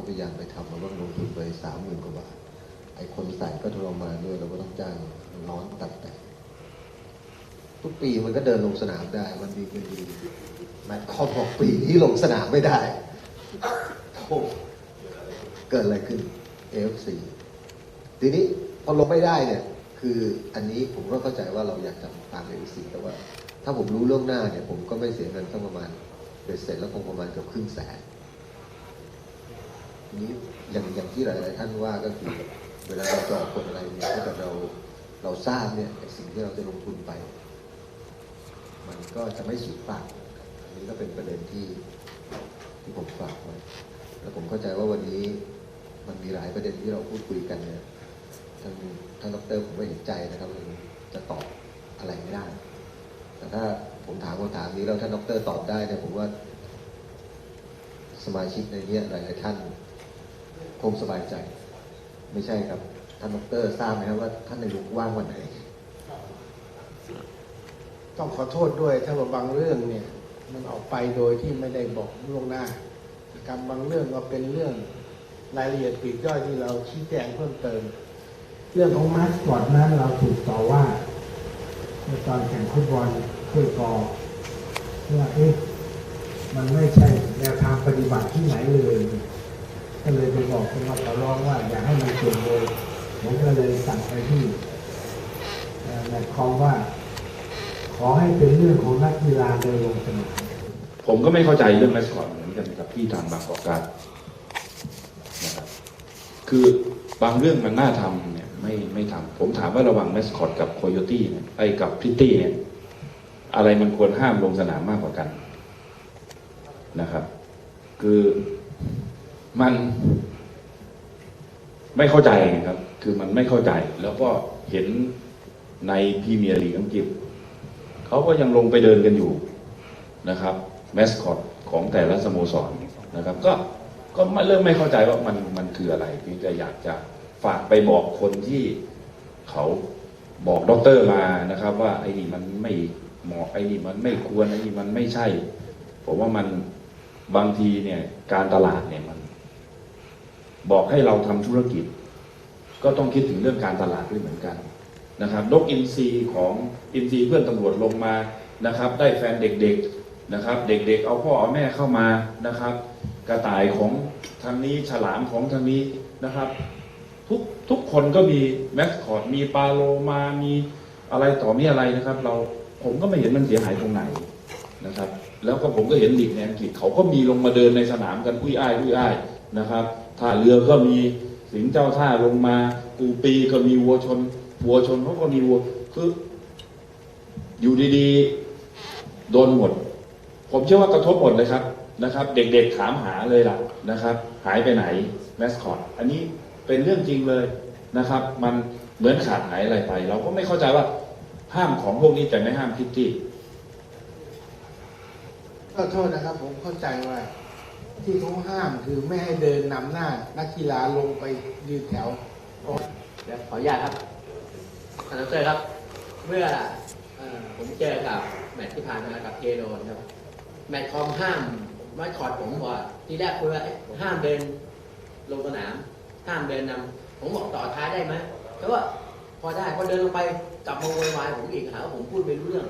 ็พยายามไปทำเราก็ลงทุนไปสามหมื่นกว่าบาท ไอ้คนใส่ก็ทรมานด้วยเราก็ต้องจ้างร้อนตัดแต่งทุกปีมันก็เดินลงสนามได้ มันดีเป็นดีแมตช์คอบอกปีนี้ลงสนามไม่ได้โอ้เกิดอะไรขึ้น AFC ทีนี้พอลงไม่ได้เนี่ย คืออันนี้ผมก็เข้าใจว่าเราอยากจะตาม AFC แต่ว่า ถ้าผมรู้ล่วงหน้าเนี่ย ผมก็ไม่เสียเงินสักประมาณเบ็ดเสร็จแล้วคงประมาณเกือบครึ่งแสน ทีนี้อย่างอย่างที่หลาย ๆ ท่านว่าก็คือเวลาเราจออกกฎอะไรเนี่ยถ้าเกิดเราเราทราบเนี่ยสิ่งที่เราจะลงทุนไป มันก็จะไม่สูญเปล่าอันนี้ก็เป็นประเด็นที่ที่ผมฝากไว้แล้วผมเข้าใจว่าวันนี้มันมีหลายประเด็นที่เราพูดคุยกันเนี่ยท่านท่านดรผมไม่เห็นใจนะครับมันจะตอบอะไรไม่ได้ แต่ถ้าผมถามคำถามนี้แล้วท่านดรตอบได้เนี่ยผมว่าสมาชิกในนี้ยหลาย ๆ ท่าน คงสบายใจ ไม่ใช่ครับ ท่านดรทราบไหมครับว่าท่านนายกว่างวันไหน ต้องขอโทษด้วยถ้าว่าบางเรื่องเนี่ย มันออกไปโดยที่ไม่ได้บอกล่วงหน้านะครับบางเรื่องก็เป็นเรื่องรายละเอียดปลีกย่อยที่เราชี้แจงเพิ่มเติม เรื่องของมาสคอตนั้นเราถูกต่อว่าในตอนแข่งฟุตบอลถ้วยกอว่าเอ๊ะมันไม่ใช่แนวทางปฏิบัติที่ไหนเลย ก็เลยไปบอกคุณมาขอร้องว่าอย่าให้มันเปลี่ยนเลยผมก็เลยสั่งไปที่แมตช์คอมว่า ขอให้เป็นเรื่องของนักกีฬาเดินลงสนามผมก็ไม่เข้าใจเรื่องแมสคอตเหมือนกันกับที่ทางบางกอกการนะครับคือบางเรื่องมันน่าทำเนี่ยไม่ไม่ทำผมถามว่าระหว่างแมสคอตกับโคโยตี้เนี่ยไอ้กับพิตตี้เนี่ยอะไรมันควรห้ามลงสนามมากกว่ากันนะครับ คือ มันไม่เข้าใจครับ คือมันไม่เข้าใจ แล้วก็เห็นในพรีเมียร์ลีกอังกฤษเขาก็ยังลงไปเดินกันอยู่นะครับแมสคอตของแต่ละสโมสรนะครับ ก็ก็เริ่มไม่เข้าใจว่ามันมันคืออะไรเพียงแต่อยากจะฝากไปบอกคนที่เขาบอกด็อกเตอร์มานะครับ ว่าไอ้นี่มันไม่เหมาะไอ้นี่มันไม่ควรไอ้นี่มันไม่ใช่ ผมว่ามันบางทีเนี่ยการตลาดเนี่ยมัน บอกให้เราทำธุรกิจ ก็ต้องคิดถึงเรื่องการตลาดด้วยเหมือนกันนะครับนกอินทรีของอินทรีเพื่อนตำรวจลงมานะครับ ได้แฟนเด็กๆนะครับ เด็กๆ เอาพ่อเอาแม่เข้ามานะครับ กระต่ายของทางนี้ฉลามของทางนี้นะครับ ทุกทุกคนก็มีแมสคอตมีปลาโลมามีอะไรต่อมีอะไรนะครับ เราผมก็ไม่เห็นมันเสียหายตรงไหนนะครับ แล้วก็ผมก็เห็นลีกในอังกฤษเขาก็มีลงมาเดินในสนามกันอุ้ยอ้ายอุ้ยอ้าย นะครับท่าเรือก็มีสิงเจ้าท่าลงมากูปีก็มีวัวชน วัวชนเขาก็มีวัวคือ อยู่ดีๆ โดนหมด ผมเชื่อว่ากระทบหมดเลยครับนะครับ เด็กๆถามหาเลยล่ะนะครับ หายไปไหนแมสคอตอันนี้เป็นเรื่องจริงเลยนะครับ มันเหมือนขาดหายอะไรไป เราก็ไม่เข้าใจว่าห้ามของพวกนี้แต่ไม่ห้ามพิตตี้ก็โทษนะครับ ผมเข้าใจว่า ที่เขาห้ามคือไม่ให้เดินนำหน้า นักกีฬาลงไปยืนแถวเดี๋ยวขออนุญาตครับท่านดรครับ เมื่อเอ่อผมเจอกับแมตช์ที่ผ่านมากับเทโรนครับ แมตช์คอมห้ามมาคอร์ดผมว่าทีแรกคุยว่าเอ๊ะห้ามเดินลงสนาม ห้ามเดินนำผมบอกต่อท้ายได้ไหมแต่ว่าพอได้พอเดินลงไปกลับมาโวยวายผมอีกหาว่าผมพูดไม่รู้เรื่อง